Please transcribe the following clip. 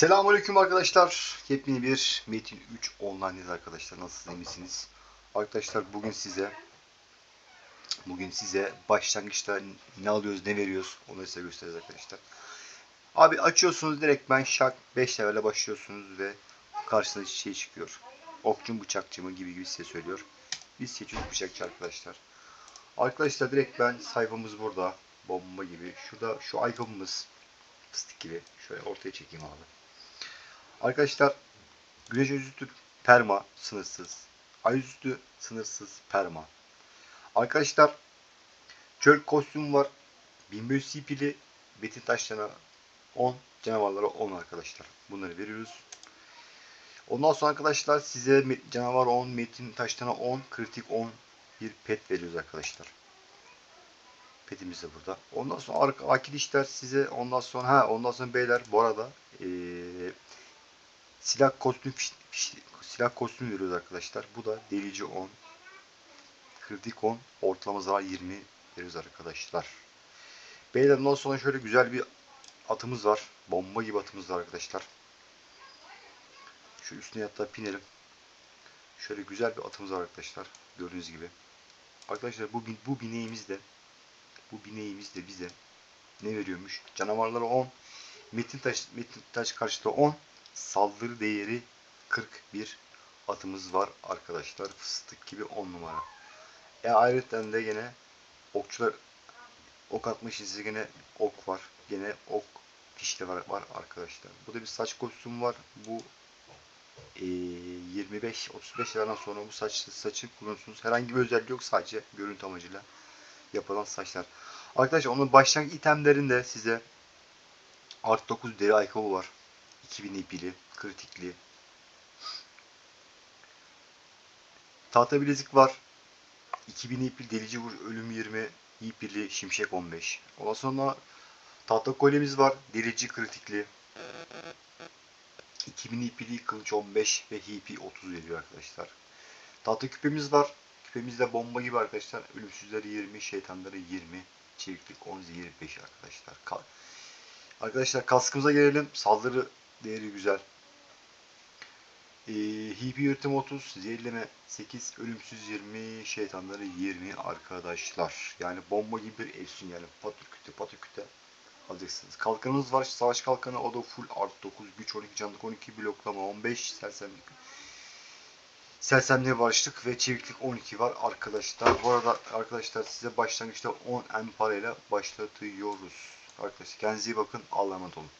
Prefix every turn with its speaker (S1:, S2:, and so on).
S1: Selamünaleyküm arkadaşlar. Yepyeni bir Metin 3 online'deyiz arkadaşlar. Nasılsınız, misiniz? Arkadaşlar bugün size bugün size başlangıçta ne alıyoruz, ne veriyoruz onu size göstereceğiz arkadaşlar. Abi açıyorsunuz direkt ben şak 5 level'e başlıyorsunuz ve karşınıza şey çıkıyor. Okçu mu bıçakçı mı gibi gibi size söylüyor. Biz seçiyoruz bıçakçı arkadaşlar. Arkadaşlar direkt ben sayfamız burada. Bomba gibi. Şurada şu icon'ımız fıstık gibi. Şöyle ortaya çekeyim abi. Arkadaşlar güneş üstü perma sınırsız. Ay üstü sınırsız perma. Arkadaşlar çöl kostüm var. 1500 CP'li betin taşlarına 10 canavarlara 10 arkadaşlar. Bunları veriyoruz. Ondan sonra arkadaşlar size canavar 10, metin taşlarına 10, kritik 10 bir pet veriyoruz arkadaşlar. Petimiz de burada. Ondan sonra arka arkadaşlar size ondan sonra ha ondan sonra beyler bu arada eee silah kostüm silah kostümü veriyoruz arkadaşlar. Bu da delici 10. Kritik 10. Ortalama zarar 20 veriyoruz arkadaşlar. Beyler ondan sonra şöyle güzel bir atımız var. Bomba gibi atımız var arkadaşlar. Şu üstüne hatta pinelim. Şöyle güzel bir atımız var arkadaşlar. Gördüğünüz gibi. Arkadaşlar bu, bu bineğimiz de bu bineğimiz de bize ne veriyormuş? Canavarlara 10. Metin taş, metin taş karşıda 10 saldırı değeri 41 atımız var arkadaşlar. Fıstık gibi 10 numara. E ayrıca de gene okçular ok için size gene ok var. Gene ok fişli var, var arkadaşlar. Burada bir saç kostümü var. Bu e, 25-35 liradan sonra bu saç saçı kullanıyorsunuz. Herhangi bir özelliği yok sadece görüntü amacıyla yapılan saçlar. Arkadaşlar onun başlangıç itemlerinde size Art 9 deri ayakkabı var. 2000 ipili, kritikli. Tahta bilezik var. 2000 ipli delici vur, ölüm 20, ipili, şimşek 15. Ondan sonra tahta kolyemiz var. Delici kritikli. 2000 ipili kılıç 15 ve hipi 30 veriyor arkadaşlar. Tahta küpemiz var. Küpemiz de bomba gibi arkadaşlar. Ölümsüzleri 20, şeytanları 20. Çeviklik 10, zehir 5 arkadaşlar. Arkadaşlar kaskımıza gelelim. Saldırı değeri güzel. Ee, hipi yırtım 30, zehirleme 8, ölümsüz 20, şeytanları 20 arkadaşlar. Yani bomba gibi bir efsun yani. Pataküte pataküte alacaksınız. Kalkanımız var. Savaş kalkanı o da full art 9, güç 12, canlık 12, bloklama 15, sersemlik Sersemliğe barıştık ve çeviklik 12 var arkadaşlar. Bu arada arkadaşlar size başlangıçta 10 M parayla başlatıyoruz. Arkadaşlar kendinize iyi bakın. Allah'a emanet olun.